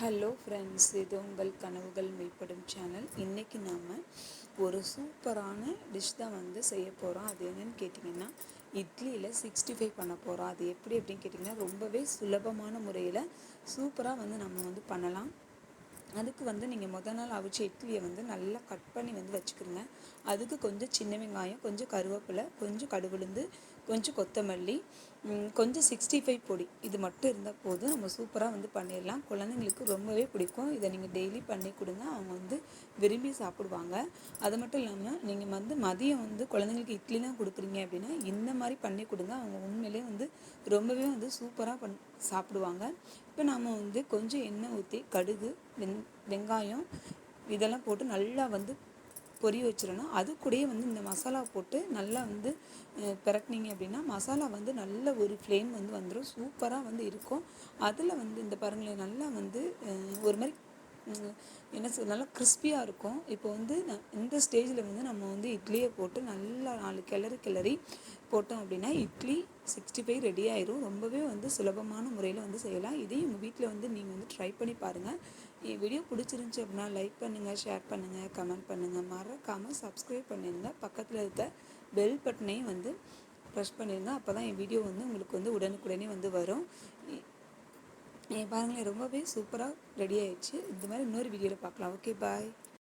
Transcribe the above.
Hello friends இது உங்கள் கனவுகள் மெய்ப்படும் சேனல் இன்றைக்கி நாம் ஒரு சூப்பரான டிஷ் தான் வந்து செய்ய போகிறோம் அது என்னென்னு கேட்டிங்கன்னா இட்லியில் சிக்ஸ்டி ஃபைவ் பண்ண போகிறோம் அது எப்படி அப்படின்னு கேட்டிங்கன்னா ரொம்பவே சுலபமான முறையில் சூப்பராக வந்து நம்ம வந்து பண்ணலாம். அதுக்கு வந்து நீங்கள் முத நாள் அவிச்ச இட்லியை வந்து நல்லா கட் பண்ணி வந்து வச்சுக்கிறோங்க அதுக்கு கொஞ்சம் சின்ன வெங்காயம் கொஞ்சம் கருவேப்பிலை கொஞ்சம் கடுகுளுந்து கொஞ்சம் கொத்தமல்லி கொஞ்சம் சிக்ஸ்டி ஃபைவ் பொடி. இது மட்டும் இருந்தால் போதும். நம்ம சூப்பராக வந்து பண்ணிடலாம் குழந்தைங்களுக்கு ரொம்பவே பிடிக்கும். இதை நீங்கள் டெய்லி பண்ணி கொடுங்க. அவங்க வந்து விரும்பி சாப்பிடுவாங்க. அது மட்டும் இல்லாமல் நீங்கள் வந்து மதியம் வந்து குழந்தைங்களுக்கு இட்லி தான் கொடுக்குறீங்க அப்படின்னா இந்த மாதிரி பண்ணி கொடுங்க. அவங்க உண்மையிலே வந்து ரொம்பவே வந்து சூப்பராக பண் சாப்பிடுவாங்க. இப்போ நாம் வந்து கொஞ்சம் எண்ணெய் ஊற்றி கடுகு வெந் வெங்காயம் இதெல்லாம் போட்டு நல்லா வந்து பொரிய வச்சிடணும். அது கூடயே வந்து இந்த மசாலா போட்டு நல்லா வந்து பிறக்குனீங்க அப்படின்னா மசாலா வந்து நல்ல ஒரு ஃப்ளேம் வந்து வந்துடும் சூப்பராக வந்து இருக்கும். அதில் வந்து இந்த பாருங்களேன் நல்லா வந்து ஒரு மாதிரி என்ன சொல் நல்லா கிறிஸ்பியாக இருக்கும். இப்போ வந்து நான் இந்த ஸ்டேஜில் வந்து நம்ம வந்து இட்லியை போட்டு நல்லா நாலு கிளறி கிளறி போட்டோம் அப்படின்னா இட்லி சிக்ஸ்டி ஃபைவ் ரெடி ஆயிரும். ரொம்பவே வந்து சுலபமான முறையில் வந்து செய்யலாம். இதையும் உங்கள் வீட்டில் வந்து நீங்கள் வந்து ட்ரை பண்ணி பாருங்கள் என் வீடியோ பிடிச்சிருந்துச்சி அப்படின்னா லைக் பண்ணுங்கள் ஷேர் பண்ணுங்கள் கமெண்ட் பண்ணுங்கள் மறக்காமல் சப்ஸ்கிரைப் பண்ணிடுங்க பக்கத்தில் இருக்க பெல் பட்டனையும் வந்து ப்ரெஸ் பண்ணிடுங்க அப்போ தான் என் வீடியோ வந்து உங்களுக்கு வந்து உடனுக்குடனே வந்து வரும். நீங்கள் பாருங்களேன் ரொம்பவே சூப்பராக ரெடி ஆயிடுச்சு. இந்த மாதிரி இன்னொரு வீடியோவில் பார்க்கலாம். Okay bye